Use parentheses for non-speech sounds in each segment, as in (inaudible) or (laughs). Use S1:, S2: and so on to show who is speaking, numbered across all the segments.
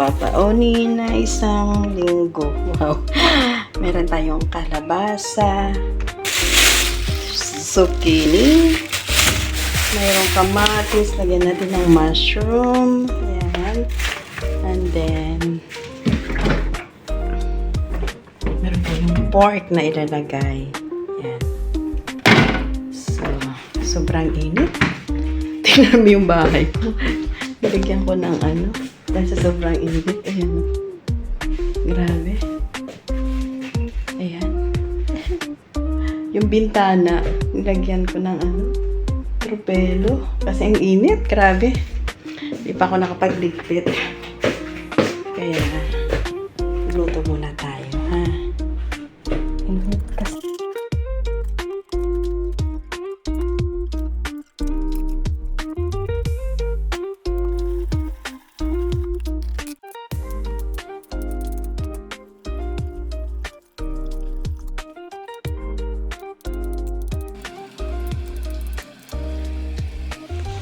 S1: babaonin na isang linggo. Wow. (laughs) Meron tayong kalabasa, zucchini, mayroong kamatis, lagyan natin ng mushroom. Ayan. And then, meron tayong pork na ilalagay. Ayan. So, sobrang init. (laughs) Tingnan mo yung bahay ko. (laughs) Nalagyan ko ng ano. Dahil sa sobrang init. Ayan. Grabe. Ayan. (laughs) yung bintana, nilagyan ko ng ano. Tropelo. Kasi ang init. Grabe. Hindi pa ako nakapagligpit.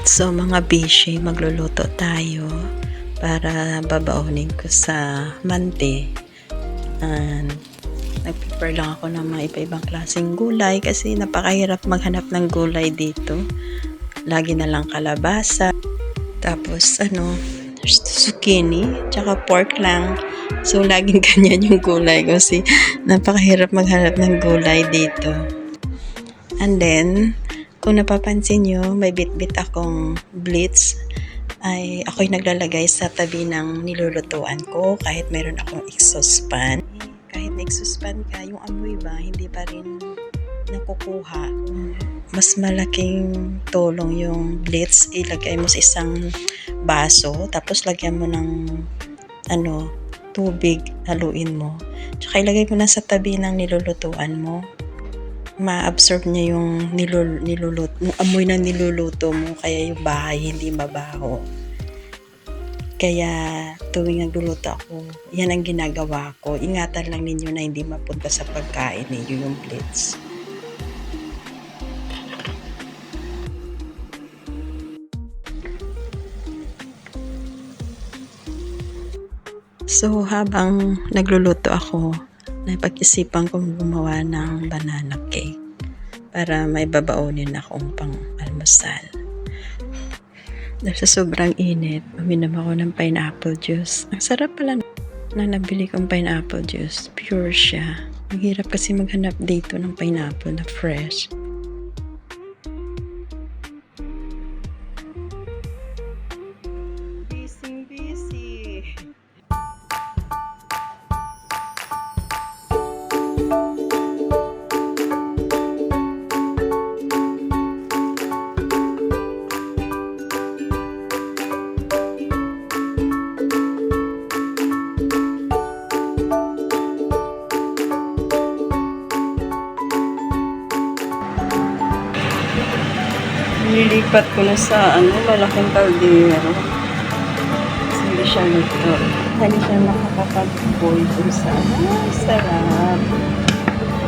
S1: So mga bishi, magluluto tayo para babaonin ko sa mante. And nag-prepare lang ako ng mga iba-ibang klaseng gulay kasi napakahirap maghanap ng gulay dito. Lagi na lang kalabasa. Tapos ano, zucchini, tsaka pork lang. So laging (laughs) ganyan yung gulay kasi napakahirap maghanap ng gulay dito. And then, kung napapansin nyo, may bit-bit akong blitz ay ako'y naglalagay sa tabi ng nilulutuan ko kahit meron akong exhaust fan. Kahit may exhaust fan ka, yung amoy ba, hindi pa rin nakukuha. Mas malaking tulong yung blitz, ilagay mo sa isang baso, tapos lagyan mo ng ano, tubig, haluin mo. Tsaka ilagay mo na sa tabi ng nilulutuan mo ma-absorb niya yung nilul, niluluto, yung amoy ng niluluto mo, kaya yung bahay hindi mabaho. Kaya tuwing nagluluto ako, yan ang ginagawa ko. Ingatan lang ninyo na hindi mapunta sa pagkain ninyo yung blitz. So habang nagluluto ako, napag-isipan kong gumawa ng banana cake para may babaonin akong pang almusal. Dahil sa sobrang init, uminom ako ng pineapple juice. Ang sarap pala na nabili kong pineapple juice. Pure siya. Ang hirap kasi maghanap dito ng pineapple na fresh. Nilipat ko na sa ano, malaking kaldero. Kasi hindi siya nito. Hindi siya nakakapag-boil kung sa ah, sarap.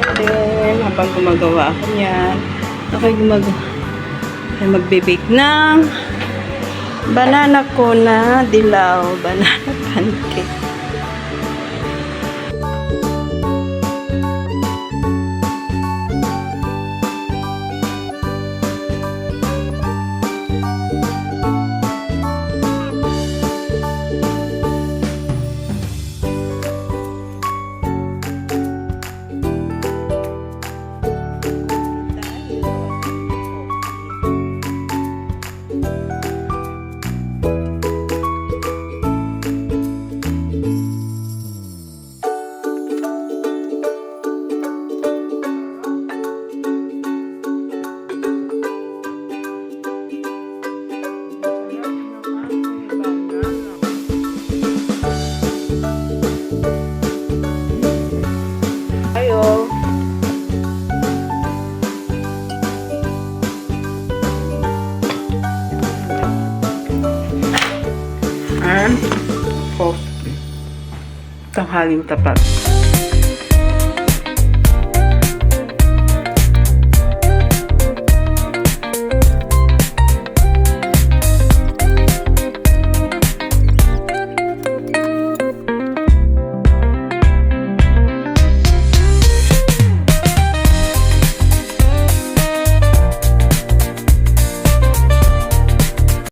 S1: And then, habang gumagawa ako niyan, ako'y gumagawa. Ay magbe-bake ng banana ko na dilaw, banana (laughs) pancake. And coffee. Tanghaling tapat.